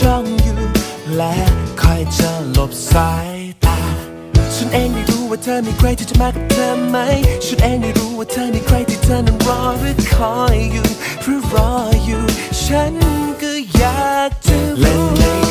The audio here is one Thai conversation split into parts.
จ้องอยู่ และคอยจะหลบสายตา ฉันเองไม่รู้ว่าเธอมีใครที่จะมากับเธอไหม ฉันเองไม่รู้ว่าเธอมีใครที่เธอนั้นรอหรือคอยอยู่เพื่อรออยู่ ฉันก็อยากจะรู้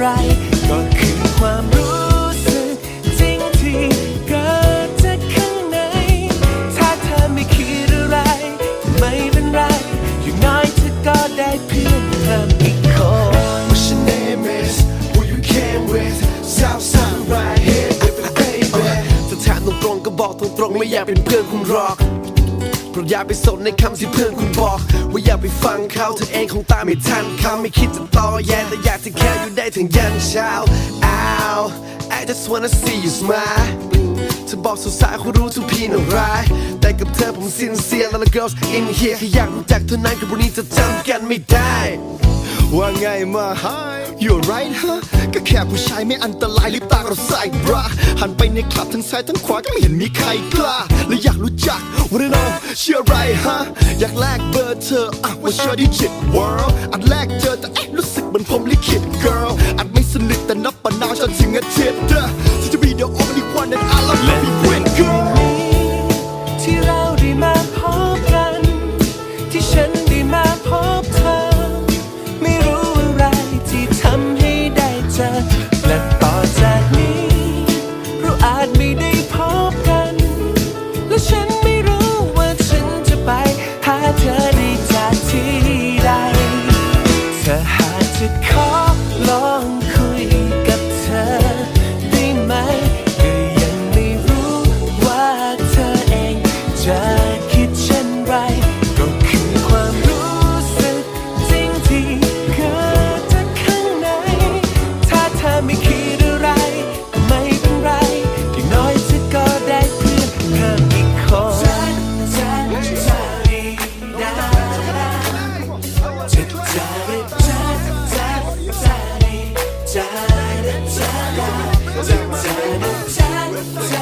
ไร ก็คือความรู้สึกจริงที่เกิดจากข้างใน ถ้าเธอไม่คิดอะไร ไม่เป็นไร อย่างน้อยเธอก็ได้เพื่อนเพิ่มอีกคน What's your name is Who you came with Southside right here with me baby จะถามตรงๆก็บอกตรงๆไม่อยากเป็นเพื่อนคุณหรอก เราะอย่าไปสนในคำที่เพื่อนคุณบอก ว่าอย่าไปฟังเขาเธอเองคงตามไม่ทันเขาไม่คิดจะต่อแย่แต่อยากจะแค่อยู่ได้ถึงยันเช้า Ow I just wanna see you smile เธอบอกสุดสายคุณรู้ทุกพี่น่าร้ายแต่กับเธอผมสินเสียแล้ว girls in here แค่อยากรู้จักเท่านั้นกับวันนี้จะจำกันไม่ได้ ว่าไงมา You're right ฮะ ก็แค่ผู้ชายไม่อันตรายลิปตาเราใส่บราหันไปในคลับทั้งซ้ายทั้งขวาก็ไม่เห็นมีใครกล้า และอยากรู้จักว่าน้องเชื่อไรฮะ อยากแลกเบอร์เธออะว่าเชื่อดิจิต world อันแรกเจอแต่เอ๊ะรู้สึกเหมือนผมลิขิต girl อันไม่สนิทแต่นับปนาวจนถึงอาทิตย์ ฉันไม่รู้ว่าฉันจะไป หาเธอได้จากที่ใดเธอหากจะขอลอง Yeah.